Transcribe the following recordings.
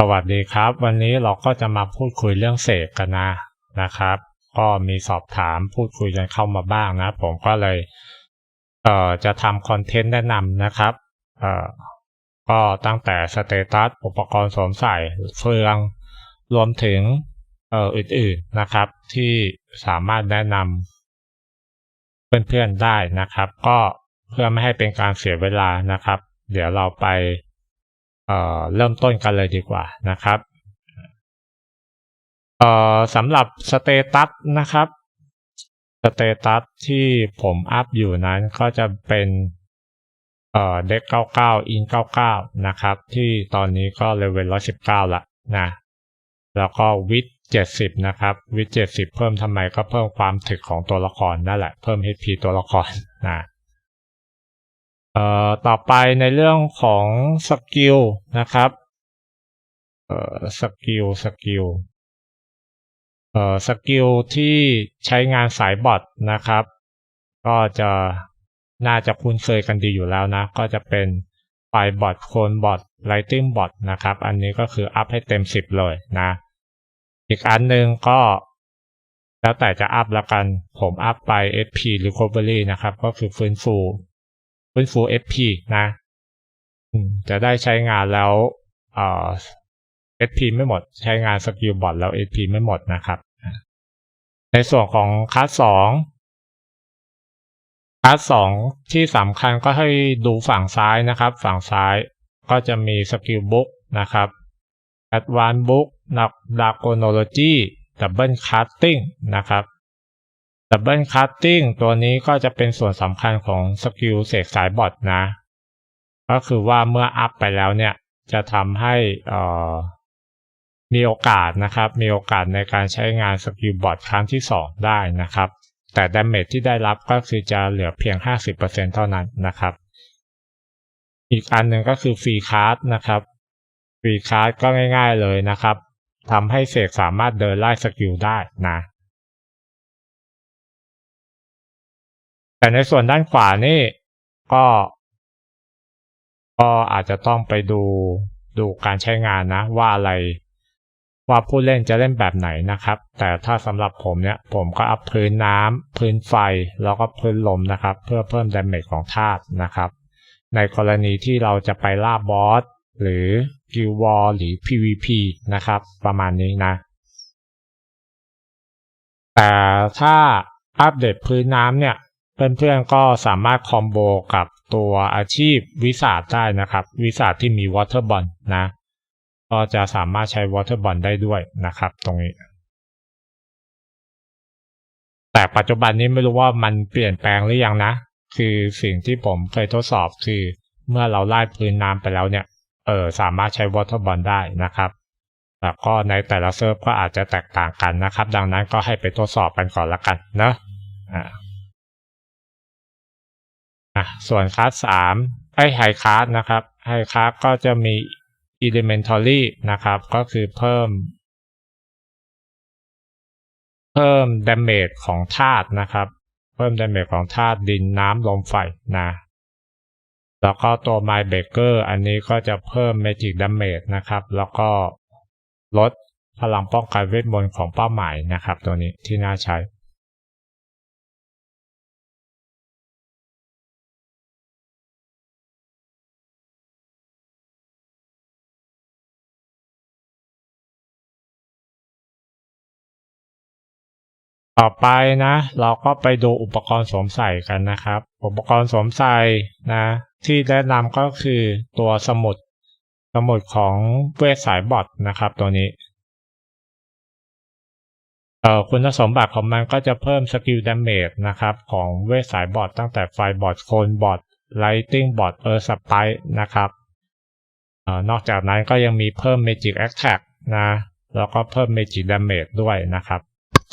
สวัสดีครับ วันนี้เราก็จะมาพูดคุยเรื่องเสกกันนะนะครับ ก็มีสอบถามพูดคุยกันเข้ามาบ้างนะ ผมก็เลยเอ่อจะทำคอนเทนต์แนะนำนะครับเอ่อก็ตั้งแต่สเตตัสอุปกรณ์สวมใส่เฟือง รวมถึงเอ่ออื่นๆนะครับ ที่สามารถแนะนำเพื่อนๆได้นะครับ ก็เพื่อไม่ให้เป็นการเสียเวลานะครับ เดี๋ยวเราไป เริ่มต้นกันเลยดีกว่านะครับสำหรับสเตตัสนะครับสเตตัสที่ผมอัพอยู่นั้นก็จะเป็นเอ่อเด็ก99อิน99 นะครับ ที่ตอนนี้ก็เลเวล119ละนะแล้วก็วิด70 นะครับ วิด70 เพิ่มทำไมก็เพิ่มความถึกของตัวละครนั่นแหละ เพิ่ม HP ตัวละครนะ ต่อไปในเรื่องของสกิลนะครับเอ่อสกิลสกิลเอ่อสกิลที่ใช้งานสายบอทนะครับ ก็จะน่าจะคุ้นเคยกันดีอยู่แล้วนะ ก็จะเป็นไฟบอทโคนบอทไลติงบอทนะครับ อันนี้ก็คืออัพให้เต็ม 10 เลยนะ อีกอันหนึ่งก็ แล้วแต่จะอัพละกันผมอัพไป SP Recovery นะครับ ก็คือฟื้นฟู ฟื้นฟู FP นะจะได้ใช้งานแล้วเอ่อ SP ไม่หมด ใช้งานสกิลบอทแล้ว SP ไม่หมดนะครับ ในส่วนของคัสสองคัสสองที่สำคัญก็ให้ดูฝั่งซ้ายนะครับ ฝั่งซ้ายก็จะมีสกิลบุ๊กนะครับ Advanced Book นัก Dragonology Double Casting นะครับ Double Casting ตัวนี้ก็จะเป็นส่วนสำคัญของสกิลเสกสายบอทนะ ก็คือว่าเมื่ออัพไปแล้วเนี่ย จะทำให้มีโอกาสนะครับ มีโอกาสในการใช้งานสกิลบอทครั้งที่ 2 ได้นะครับ แต่ดาเมจที่ได้รับก็คือจะเหลือเพียง 50%เท่านั้นนะครับ อีกอันหนึ่งก็คือฟรีคาร์ดนะครับฟรีคาร์ดก็ง่ายๆเลยนะครับทำให้เสกสามารถเดินไล่สกิลได้นะ แต่ในส่วนด้านขวานี่ก็ ก็อาจจะต้องไปดูดูการใช้งานนะ ว่าอะไรว่าผู้เล่นจะเล่นแบบไหนนะครับ แต่ถ้าสำหรับผมเนี่ย ผมก็อัพพื้นน้ำพื้นไฟ แล้วก็พื้นลมนะครับ เพื่อเพิ่มดาเมจของธาตุนะครับ ในกรณีที่เราจะไปล่าบอสหรือกิลวอลหรือ PVP นะครับ ประมาณนี้นะ แต่ถ้าอัปเดตพื้นน้ำเนี่ย เพื่อนๆก็สามารถคอมโบกับตัวอาชีพวิสาดได้นะครับ วิสาดที่มีวอเตอร์บอลนะ ก็จะสามารถใช้วอเตอร์บอลได้ด้วยนะครับ ตรงนี้ แต่ปัจจุบันนี้ไม่รู้ว่ามันเปลี่ยนแปลงหรือยังนะ คือสิ่งที่ผมเคยทดสอบคือเมื่อเราไล่พื้นน้ำไปแล้วเนี่ย เออสามารถใช้วอเตอร์บอลได้นะครับแล้วก็ในแต่ละเซิร์ฟก็อาจจะแตกต่างกันนะครับ ดังนั้นก็ให้ไปทดสอบกันก่อนละกันเนาะอ่า อะส่วนคลาสสามไอไฮคลาสนะครับไฮคลาสก็จะมี elementary นะครับ ก็คือเพิ่ม เพิ่มดาเมจของธาตุนะครับ เพิ่มดาเมจของธาตุดินน้ำลมไฟนะแล้วก็ตัว My Baker อันนี้ก็จะเพิ่ม Magic Damage นะครับ แล้วก็ลดพลังป้องกันเวทมนต์ของเป้าหมายนะครับ ตัวนี้ที่น่าใช้ ต่อไปนะ เราก็ไปดูอุปกรณ์สวมใส่กันนะครับ อุปกรณ์สวมใส่นะ ที่แนะนำก็คือตัวสมุด สมุดของเวทสายบอทนะครับ ตัวนี้เอ่อคุณสมบัติของมันก็จะเพิ่มสกิลดาเมจนะครับ ของเวทสายบอทตั้งแต่ไฟบอทโคนบอทไลติงบอทเออร์สไปนะครับเอ่อนอกจากนั้นก็ยังมีเพิ่มเมจิกแอคแท็กนะ แล้วก็เพิ่มเมจิกดาเมจด้วยนะครับ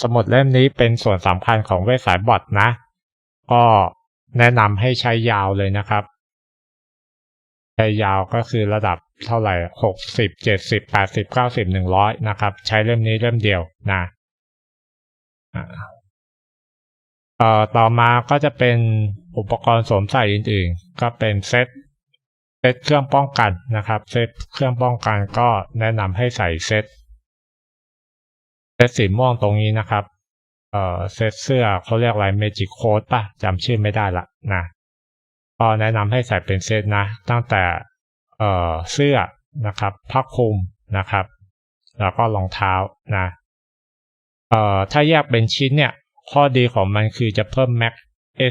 สมุดเล่มนี้เป็นส่วนสำคัญของเวทสายบอทนะ ก็แนะนำให้ใช้ยาวเลยนะครับ ใช้ยาวก็คือระดับเท่าไหร่หกสิบเจ็ดสิบแปดสิบเก้าสิบหนึ่งร้อยนะครับ ใช้เล่มนี้เล่มเดียวนะเอ่อต่อมาก็จะเป็นอุปกรณ์สวมใส่อื่นๆ ก็เป็นเซตเซตเครื่องป้องกันนะครับ เซตเครื่องป้องกันก็แนะนำให้ใส่เซต ตสีม่วงตรงนี้นะครับเอ่อเซตเสื้อเขาเรียกอะไร Magic Code ป่ะจำชื่อไม่ได้ละนะก็แนะนำให้ใส่เป็นเซตนะ ตั้งแต่เอ่อเสื้อนะครับผ้าคลุมนะครับ แล้วก็รองเท้านะเอ่อถ้าแยกเป็นชิ้นเนี่ย ข้อดีของมันคือจะเพิ่ม Max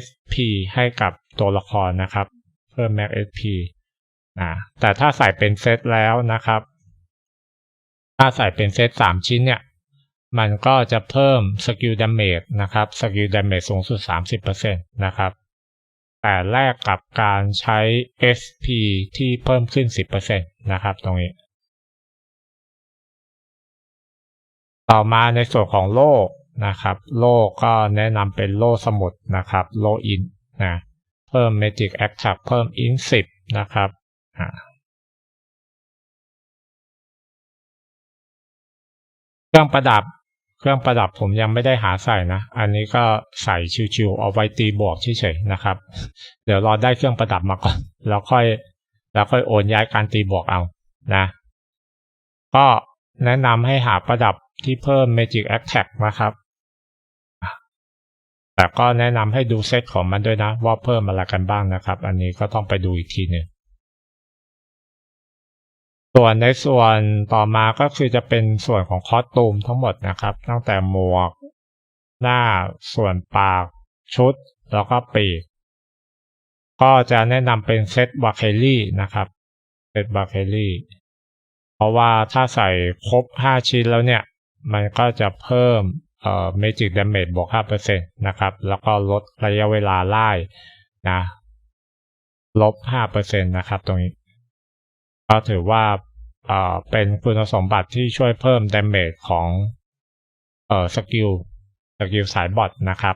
SP ให้กับตัวละครนะครับ เพิ่ม Max SP นะแต่ถ้าใส่เป็นเซตแล้วนะครับ ถ้าใส่เป็นเซตสามชิ้นเนี่ย มันก็จะเพิ่มสกิลดาเมจนะครับสกิลดาเมจสูงสุด 30%นะครับแต่แลกกับการใช้ SP ที่เพิ่มขึ้น 10%นะครับตรงนี้ ต่อมาในส่วนของโล่นะครับ โล่ก็แนะนำเป็นโลสมุดนะครับ โลอินนะเพิ่ม Magic Attack เพิ่ม in 10 นะครับเครื่องประดับ เครื่องประดับผมยังไม่ได้หาใส่นะ อันนี้ก็ใส่ชิวๆเอาไว้ตีบวกเฉยๆนะครับ เดี๋ยวรอได้เครื่องประดับมาก่อน แล้วค่อยแล้วค่อยโอนย้ายการตีบวกเอานะ ก็แนะนำให้หาประดับที่เพิ่ม Magic Attack นะครับ แต่ก็แนะนำให้ดูเซตของมันด้วยนะ ว่าเพิ่มอะไรกันบ้างนะครับ อันนี้ก็ต้องไปดูอีกทีหนึ่ง ส่วนในส่วนต่อมาก็คือจะเป็นส่วนของคอสตูมทั้งหมดนะครับ ตั้งแต่หมวก หน้าส่วนปาก ชุด แล้วก็ปีก ก็จะแนะนำเป็นเซตบาเคลี่นะครับเซตบาเคลี่เพราะว่าถ้าใส่ครบ 5 ชิ้นแล้วเนี่ย มันก็จะเพิ่มเอ่อ Magic Damage บวก 5%นะครับ แล้วก็ลดระยะเวลาไล่นะลบ 5%นะครับตรงนี้ ก็ถือว่าเป็นคุณสมบัติที่ช่วยเพิ่ม Damage ของเอ่อสกิลสกิลสายบอทนะครับ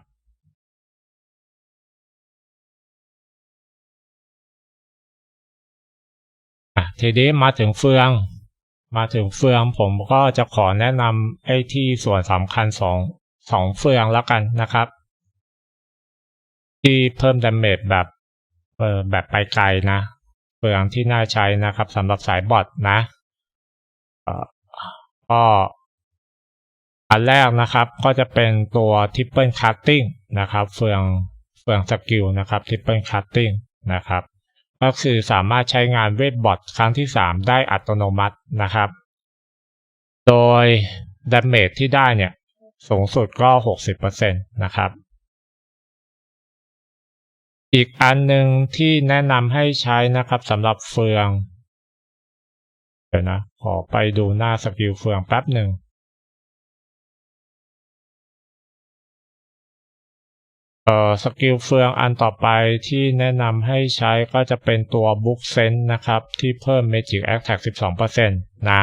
ทีนี้มาถึงเฟือง มาถึงเฟืองผมก็จะขอแนะนำไอ้ที่ส่วนสำคัญสองสองเฟืองแล้วกันนะครับ ที่เพิ่มดาเมจแบบเออแบบไปไกลนะ เฟืองที่น่าใช้นะครับสำหรับสายบอทนะก็อันแรกนะครับก็จะเป็นตัว Triple Cutting นะครับเฟืองเฟืองสกิลนะครับ Triple Cutting นะครับ ก็คือสามารถใช้งานเวทบอทครั้งที่ 3 ได้อัตโนมัตินะครับ โดยดาเมจที่ได้เนี่ยสูงสุดก็ 60%นะครับ อีกอันหนึ่งที่แนะนำให้ใช้นะครับสำหรับเฟือง เดี๋ยวนะ ขอไปดูหน้าสกิลเฟืองแป๊บหนึ่งเอ่อสกิลเฟืองอันต่อไปที่แนะนำให้ใช้ก็จะเป็นตัวบุ๊กเซนนะครับ ที่เพิ่ม Magic Attack 12%นะ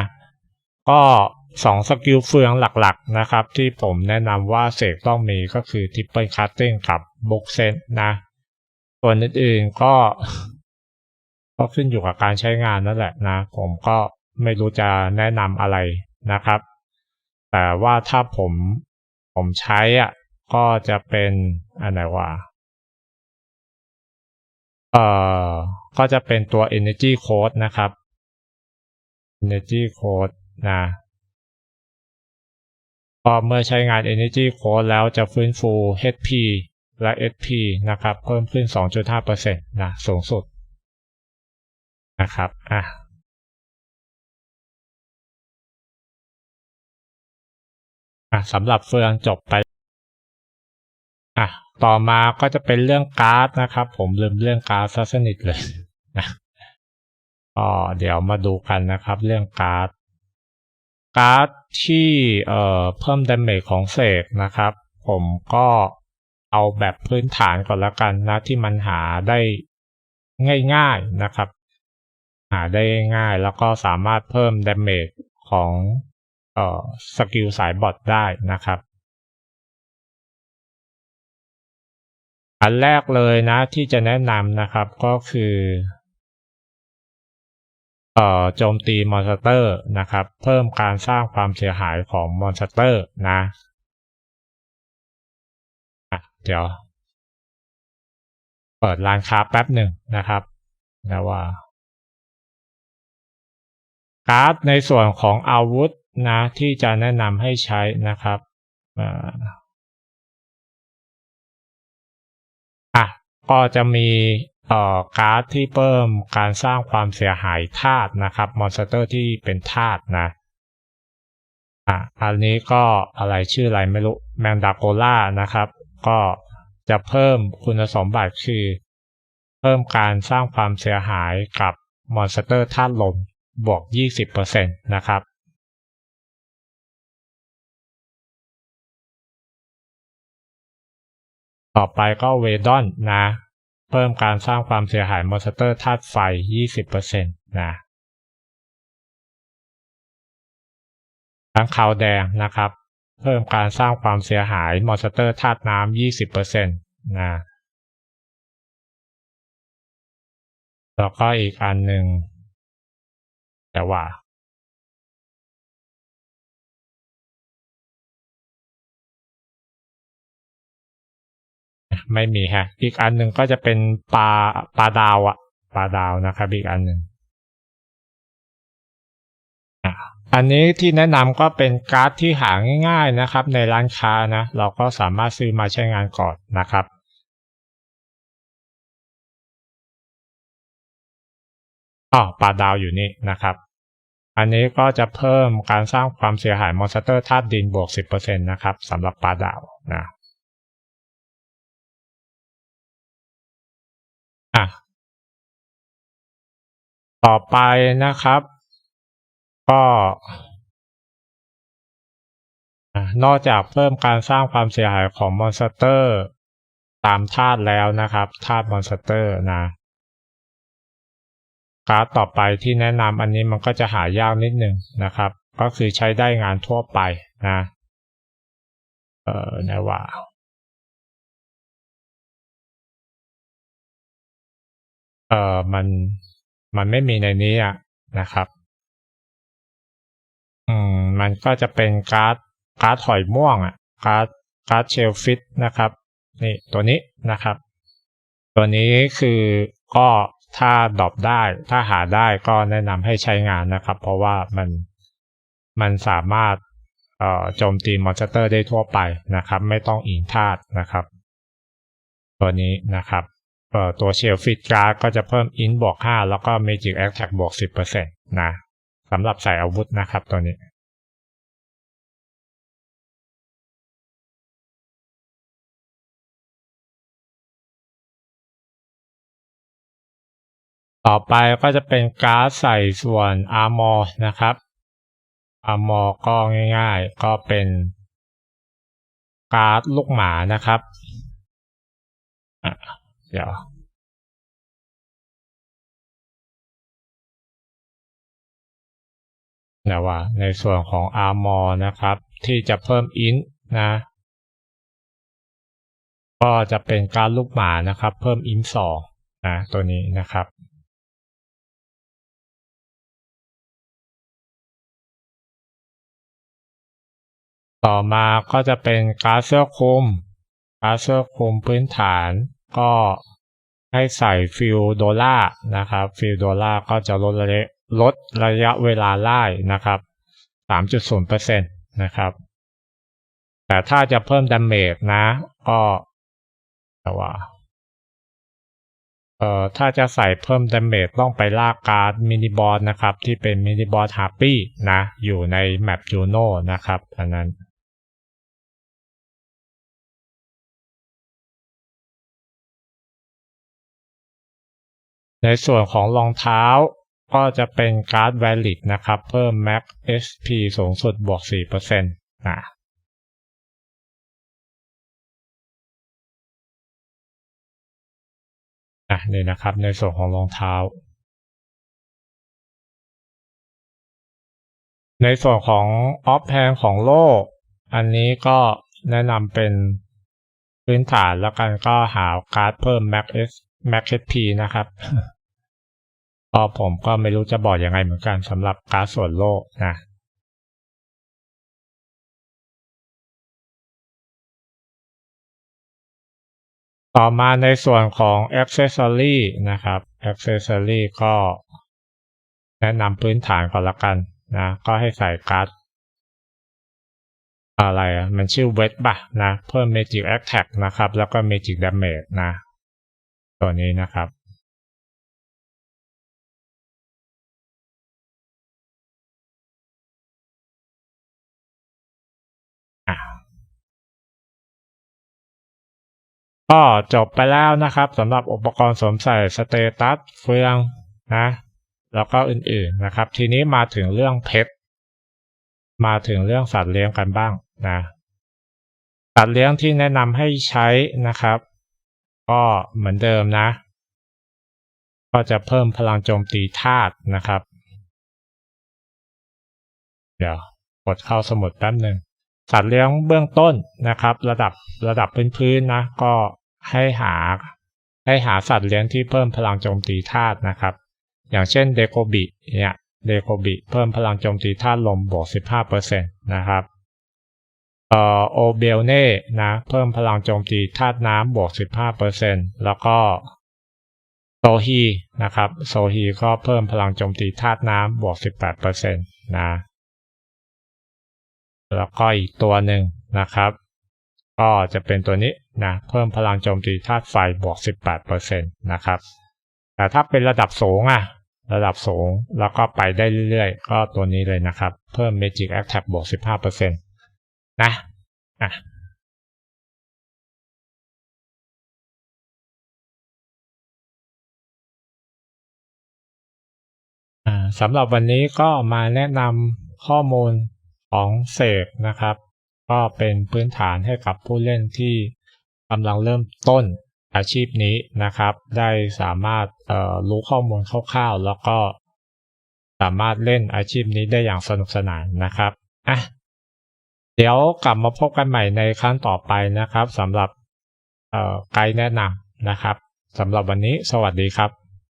ก็สองสกิลเฟืองหลักๆนะครับ ที่ผมแนะนำว่าเสกต้องมีก็คือ Triple Cutting กับ Book s e n นะ ส่วนอื่นๆก็ ก็ขึ้นอยู่กับการใช้งานนั่นแหละนะ ผมก็ไม่รู้จะแนะนำอะไรนะครับ แต่ว่าถ้าผมผมใช้อะก็จะเป็นอันไหนวะเอ่อก็จะเป็นตัว Energy Code นะครับ Energy Code นะก็เมื่อใช้งาน Energy Code แล้วจะฟื้นฟู HP และ SP นะครับเพิ่มขึ้น 2.5%นะสูงสุดนะครับอะอะสำหรับเฟืองจบไปอะต่อมาก็จะเป็นเรื่องการ์ดนะครับ ผมลืมเรื่องการ์ดซะสนิทเลยนะก็เดี๋ยวมาดูกันนะครับ เรื่องการ์ดการ์ดที่เอ่อเพิ่มดาเมจของเสกนะครับ ผมก็ เอาแบบพื้นฐานก่อนละกันนะที่มันหาได้ง่ายๆนะครับ หาได้ง่ายแล้วก็สามารถเพิ่มดาเมจของออสกิลสายบอทได้นะครับ อันแรกเลยนะที่จะแนะนำนะครับก็คือเอ่อโจมตีมอนสเตอร์นะครับ เพิ่มการสร้างความเสียหายของมอนสเตอร์นะ เดี๋ยว เปิดร้านค้าแป๊บหนึ่งนะครับนะว่าการ์ดในส่วนของอาวุธนะที่จะแนะนำให้ใช้นะครับอะก็จะมีเอ่อการ์ดที่เพิ่มการสร้างความเสียหายธาตุนะครับมอนสเตอร์ที่เป็นธาตุนะอะอันนี้ก็อะไรชื่ออะไรไม่รู้แมนดาโกล่านะครับ ก็จะเพิ่มคุณสมบัติคือ เพิ่มการสร้างความเสียหายกับมอนสเตอร์ธาตุลมบวก 20%นะครับ ต่อไปก็เวดอนนะ เพิ่มการสร้างความเสียหายมอนสเตอร์ธาตุไฟ 20%นะทั้งขาวแดงนะครับ เพิ่มการสร้างความเสียหายมอนสเตอร์ธาตุน้ำ20%นะแล้วก็อีกอันหนึ่งแต่ว่า ไม่มีฮะ อีกอันหนึ่งก็จะเป็นปลาปลาดาวอะปลาดาวนะครับ อีกอันหนึ่ง อันนี้ที่แนะนำก็เป็นการ์ดที่หาง่ายๆนะครับ ในร้านค้านะ เราก็สามารถซื้อมาใช้งานก่อนนะครับอ๋อปลาดาวอยู่นี่นะครับ อันนี้ก็จะเพิ่มการสร้างความเสียหายมอนสเตอร์ธาตุดินบวก 10%นะครับสำหรับปลาดาวนะอะต่อไปนะครับ ก็ นอกจากเพิ่มการสร้างความเสียหายของมอนสเตอร์ตามธาตุแล้วนะครับธาตุมอนสเตอร์นะการ์ดต่อไปที่แนะนำอันนี้มันก็จะหายากนิดนึงนะครับ ก็คือใช้ได้งานทั่วไปนะเอ่อนะว่าเอ่อมันมันไม่มีในนี้อะนะครับ อืมมันก็จะเป็นการ์ดการ์ดหอยม่วงอะการ์ดการ์ดเชลฟิตนะครับ นี่ตัวนี้นะครับ ตัวนี้คือก็ถ้าดรอปได้ ถ้าหาได้ก็แนะนำให้ใช้งานนะครับ เพราะว่ามันมันสามารถโจมตีมอนสเตอร์ได้ทั่วไปนะครับ ไม่ต้องอิงธาตุนะครับ ตัวนี้นะครับตัวเชลฟิตการ์ดก็จะเพิ่มอินบวก5แล้วก็เมจิกแอคแท็กบวก 10%นะ สำหรับใส่อาวุธนะครับตัวนี้ ต่อไปก็จะเป็นการ์ดใส่ส่วนอาร์มอร์นะครับอาร์มอร์ก็ง่ายๆ ก็เป็นการ์ดลูกหมานะครับ เดี๋ยว นะว่าในส่วนของอาร์มอร์นะครับ ที่จะเพิ่มอินนะ ก็จะเป็นการลูกหมานะครับ เพิ่มอินสองนะตัวนี้นะครับต่อมาก็จะเป็นการเสื้อคลุมการเสื้อคลุมพื้นฐานก็ให้ใส่ฟิลโดล่านะครับ ฟิลโดล่าก็จะลดระยะ ลดระยะเวลาไล่นะครับ 3.0%นะครับ แต่ถ้าจะเพิ่มดาเมจนะ ก็แต่ว่าเอ่อถ้าจะใส่เพิ่มดาเมจต้องไปลากการ์ดมินิบอสนะครับ ที่เป็นมินิบอสฮาร์ปี้นะ อยู่ในแมปจูโน่นะครับอันนั้นในส่วนของรองเท้า ก็จะเป็นการ์ด valid นะครับ เพิ่ม max SP สูงสุดบวก 4%นะอะนี่นะครับในส่วนของรองเท้า ในส่วนของออฟแพงของโลก อันนี้ก็แนะนำเป็นพื้นฐานแล้วกันก็หาการ์ดเพิ่ม max max SP นะครับ ก็ผมก็ไม่รู้จะบอกยังไงเหมือนกันสำหรับก๊าซส่วนโลกนะต่อมาในส่วนของ Accessory นะครับ Accessory ก็แนะนำพื้นฐานก่อนละกันนะ ก็ให้ใส่การ์ดอะไรอะมันชื่อเวทป่ะนะ เพิ่ม Magic Attack นะครับ แล้วก็ Magic Damage นะ ตัวนี้นะครับ ก็จบไปแล้วนะครับสำหรับอุปกรณ์สวมใส่สเตตัสเฟืองนะแล้วก็อื่นๆนะครับ ทีนี้มาถึงเรื่องเพชรมาถึงเรื่องสัตว์เลี้ยงกันบ้างนะสัตว์เลี้ยงที่แนะนำให้ใช้นะครับ ก็เหมือนเดิมนะ ก็จะเพิ่มพลังโจมตีธาตุนะครับ เดี๋ยวกดเข้าสมุดแป๊บหนึ่งสัตว์เลี้ยงเบื้องต้นนะครับ ระดับระดับพื้นๆนะ ก็ ให้หาให้หาสัตว์เลี้ยงที่เพิ่มพลังโจมตีธาตุนะครับ อย่างเช่นเดโคบิเนี่ยเดโคบิเพิ่มพลังโจมตีธาตุลมบวก 15%นะครับเอ่อโอเบลเน่นะเพิ่มพลังโจมตีธาตุน้ำบวก 15%แล้วก็โซฮีนะครับโซฮีก็เพิ่มพลังโจมตีธาตุน้ำบวก 18%นะแล้วก็อีกตัวหนึ่งนะครับ ก็จะเป็นตัวนี้ นะเพิ่มพลังโจมตีธาตุไฟบวก 18%นะครับ แต่ถ้าเป็นระดับสูงอะระดับสูงแล้วก็ไปได้เรื่อยๆ ก็ตัวนี้เลยนะครับ เพิ่ม Magic Attack บวก 15%นะอะสำหรับวันนี้ก็มาแนะนำข้อมูลของเสกนะครับ ก็เป็นพื้นฐานให้กับผู้เล่นที่ กำลังเริ่มต้นอาชีพนี้นะครับ ได้สามารถรู้ข้อมูลคร่าวๆ แล้วก็สามารถเล่นอาชีพนี้ได้อย่างสนุกสนานนะครับอะเดี๋ยวกลับมาพบกันใหม่ในครั้งต่อไปนะครับสำหรับไกด์แนะนำนะครับสำหรับวันนี้สวัสดีครับ